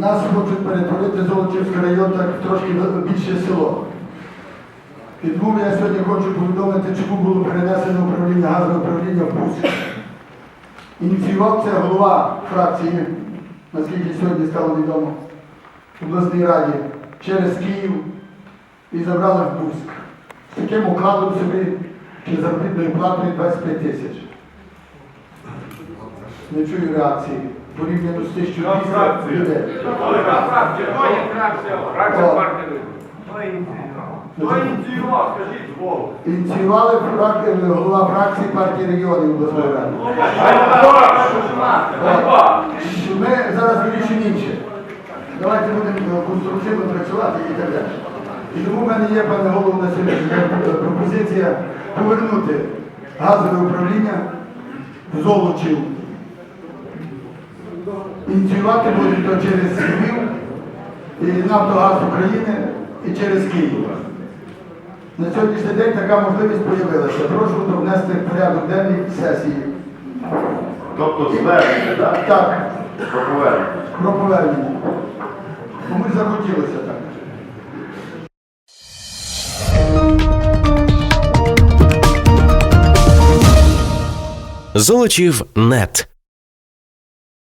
нас хочуть перетворити Золочівський район так трошки більше село. І тому я сьогодні хочу повідомити, чому було перенесено управління газового управління в Пусть. Ініціював це голова фракції, наскільки сьогодні стало відомо, в обласній раді через Київ і забрали в Пуськ. З таким укладом собі чи заробітною платою 25 тисяч. Не чую реакції. Порівняно з 1200 людей. Хто? ініціював, скажіть голову. Ініціювали е, голова фракції партії регіонів обласної ради. Ми зараз вирішуємо інше. Давайте будемо е, конструктивно працювати і так далі. І тому в мене є, пане голово, на сьогодні е, пропозиція повернути газове управління Золочів. Ініціювати будуть то через Львів, і Нафтогаз України і через Київ. На сьогоднішній день така можливість з'явилася. Прошу то внести в порядок денний сесії. Тобто звернення, так? Так, Про повернення. про повернення. Комусь захотілося так. Золочів нет.